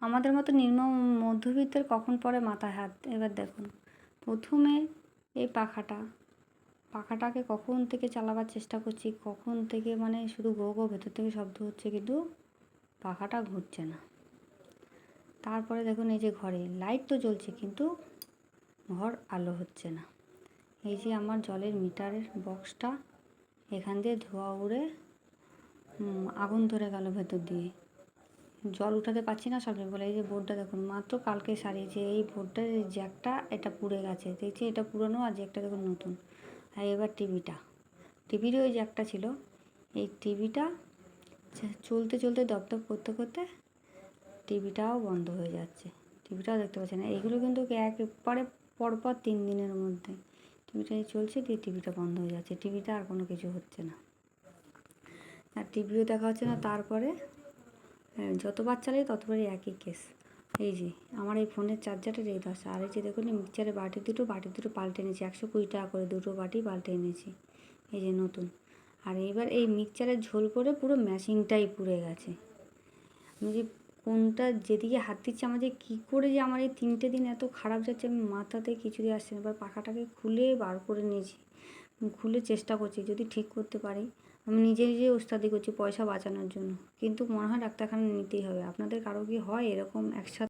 আমাদের মতো নিম্ন মধ্যবিত্তের কখন পরে মাথায় হাত? এবার দেখুন। প্রথমে এই পাখাটা। পাখাটাকে কখন থেকে চালাবার চেষ্টা করছি? কখন থেকে মানে শুধু গো গো ভেতর থেকে শব্দ হচ্ছে কিন্তু পাখাটা ঘুরছে না। তারপরে দেখুন এই যে ঘরে, লাইট তো জ্বলছে কিন্তু ঘর আলো হচ্ছে না। এই যে আমার জলের মিটারের বক্সটা এখান দিয়ে ধোয়া উড়ে আগুন ধরে গেল ভেতর দিয়ে। জল উঠাতে পারছি না, সব বলে এই যে বোর্ডটা দেখুন, মাত্র কালকে সারিয়েছে, এই বোর্ডটার এই জ্যাকটা এটা পুড়ে গেছে, দেখছি এটা পুরনো আর জ্যাকটা দেখুন নতুন। আর এবার টিভিটা টিভির ওই জ্যাকটা ছিল, এই টিভিটা চলতে চলতে দপদপ করতে করতে টিভিটাও বন্ধ হয়ে যাচ্ছে, টিভিটাও দেখতে পাচ্ছি না এগুলো কিন্তু একবারে পরপর তিন দিনের মধ্যে টিভিটা চলছে দিয়ে টিভিটা বন্ধ হয়ে যাচ্ছে, টিভিটা আর কোনো কিছু হচ্ছে না। আর টিভিও দেখা হচ্ছে না, তারপরে যতবার চালাই ততবারই একই কেস এই যে, আমার এই ফোনের চার্জারটা এই দশা, আর এই যে দেখুন এই মিক্সচারে বাটি দুটো বাটি দুটো পাল্টে এনেছি, একশো কুড়ি টাকা করে দুটো বাটি পাল্টে এনেছি। এই যে নতুন। আর এবার এই মিক্সচারের ঝোল করে পুরো মেশিনটাই পুড়ে গেছে। আমি যে কোনটা যেদিকে হাত দিচ্ছে, আমার যে কী করে যে আমার এই তিনটে দিন এত খারাপ যাচ্ছে, আমি মাথাতে কিছুই আসছে না। এবার পাখাটাকে খুলে বার করে নিয়েছি। খুলে চেষ্টা করছি, যদি ঠিক করতে পারি। আমি নিজে নিজে ওস্তাদি করছি পয়সা বাঁচানোর জন্য। কিন্তু মনে হয় ডাক্তারখানা নিতেই হবে। আপনাদের কারও কি হয় এরকম একসাথে?